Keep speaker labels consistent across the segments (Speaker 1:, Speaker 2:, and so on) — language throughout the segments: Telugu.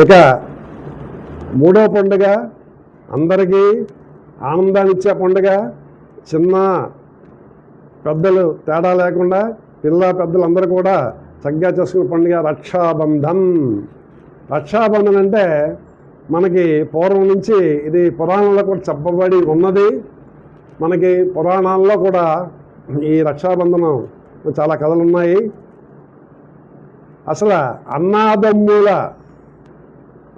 Speaker 1: ఇక మూడో పండుగ అందరికీ ఆనందాన్ని ఇచ్చే పండుగ. చిన్న పెద్దలు తేడా లేకుండా పిల్ల పెద్దలు అందరూ కూడా చక్కగా చేసుకునే పండుగ రక్షాబంధన్. రక్షాబంధన్ అంటే మనకి పూర్వం నుంచి ఇది పురాణంలో కూడా చెప్పబడి ఉన్నది. మనకి పురాణాల్లో కూడా ఈ రక్షాబంధనం చాలా కథలు ఉన్నాయి అసలు అన్నాదమ్ముల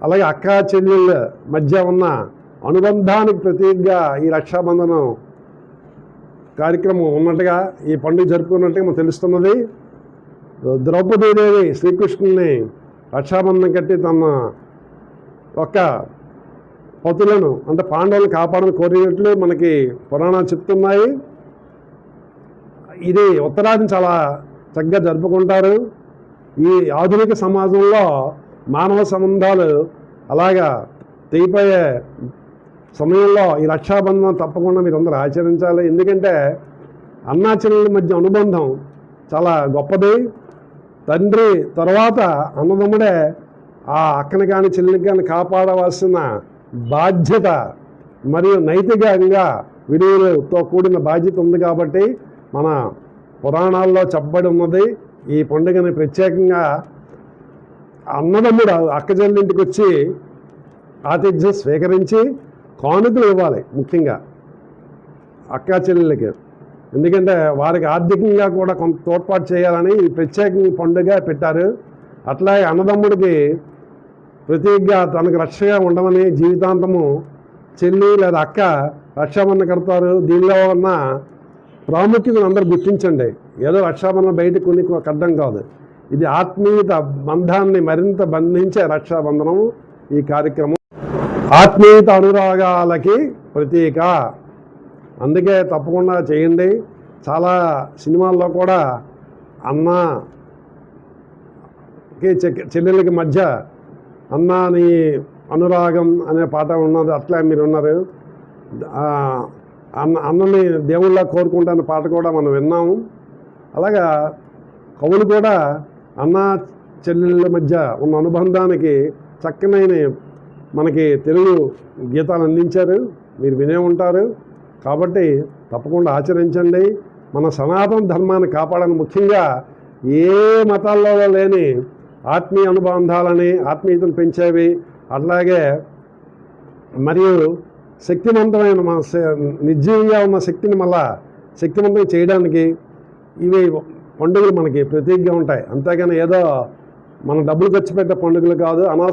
Speaker 1: అలాగే అక్క చెల్లెళ్ళ మధ్య ఉన్న అనుబంధానికి ప్రతీకగా ఈ రక్షాబంధనం కార్యక్రమం ఉన్నట్టుగా ఈ పండుగ జరుపుకున్నట్టుగా మనకు తెలుస్తున్నది. ద్రౌపదీదేవి శ్రీకృష్ణుని రక్షాబంధనం కట్టి తమ ఒక్క పతులను అంటే పాండవులను కాపాడని కోరినట్లు మనకి పురాణాలు చెప్తున్నాయి. ఇది ఉత్తరాదిని చాలా చక్కగా జరుపుకుంటారు. ఈ ఆధునిక సమాజంలో మానవ సంబంధాలు అలాగా తెగిపోయే సమయంలో ఈ రక్షాబంధనం తప్పకుండా మీరు అందరూ ఆచరించాలి. ఎందుకంటే అన్నా మధ్య అనుబంధం చాలా గొప్పది. తండ్రి తర్వాత అన్నదమ్ముడే ఆ అక్కని కానీ చెల్లిని కానీ కాపాడవలసిన బాధ్యత మరియు నైతికంగా విలువలతో కూడిన బాధ్యత ఉంది కాబట్టి మన పురాణాల్లో చెప్పబడి ఉన్నది ఈ పండుగని ప్రత్యేకంగా అన్నదమ్ముడు అక్కజల్లింటికి వచ్చి ఆతిథ్యం స్వీకరించి కానుకలు ఇవ్వాలి ముఖ్యంగా అక్క చెల్లెలకి ఎందుకంటే వారికి ఆర్థికంగా కూడా కొంత తోడ్పాటు చేయాలని ఈ ప్రత్యేకంగా పండుగ పెట్టారు. అట్లాగే అన్నదమ్ముడికి ప్రతీకగా తనకు రక్షగా ఉండమని జీవితాంతము చెల్లి లేదా అక్క రక్షాబంధన కడతారు. దీనిలో ఉన్న ప్రాముఖ్యతను అందరూ గుర్తించండి. ఏదో రక్షాబంధన బయట కొన్ని కడ్డం కాదు. ఇది ఆత్మీయత బంధాన్ని మరింత బంధించే రక్షాబంధనం ఈ కార్యక్రమం. ఆత్మీయత అనురాగాలకి ప్రతీక. అందుకే తప్పకుండా చేయండి. చాలా సినిమాల్లో కూడా అన్నకి చె- చెల్లెలకి మధ్య అన్నాని అనురాగం అనే పాట ఉన్నది అట్లా మీరు ఉన్నారు అన్న అన్నని దేవుళ్ళ కోరుకుంటానే పాట కూడా మనం విన్నాము. అలాగా కవులు కూడా అన్న చెల్లెళ్ళ మధ్య ఉన్న అనుబంధానికి చక్కనైన మనకి తెలుగు గీతాలు అందించారు. మీరు వినే ఉంటారు. కాబట్టి తప్పకుండా ఆచరించండి. మన సనాతన ధర్మాన్ని కాపాడని ముఖ్యంగా ఏ మతాల్లో లేని ఆత్మీయ అనుబంధాలని ఆత్మీయతను పెంచేవి. అట్లాగే మరియు శక్తివంతమైన మన శ- నిర్జీవంగా ఉన్న శక్తిని మళ్ళా శక్తివంతం చేయడానికి ఇవి పండుగలు మనకి ప్రతీకగా ఉంటాయి. అంతేగాని ఏదో మనం డబ్బులు ఖర్చు పెట్టే పండుగలు కాదు అనవసరం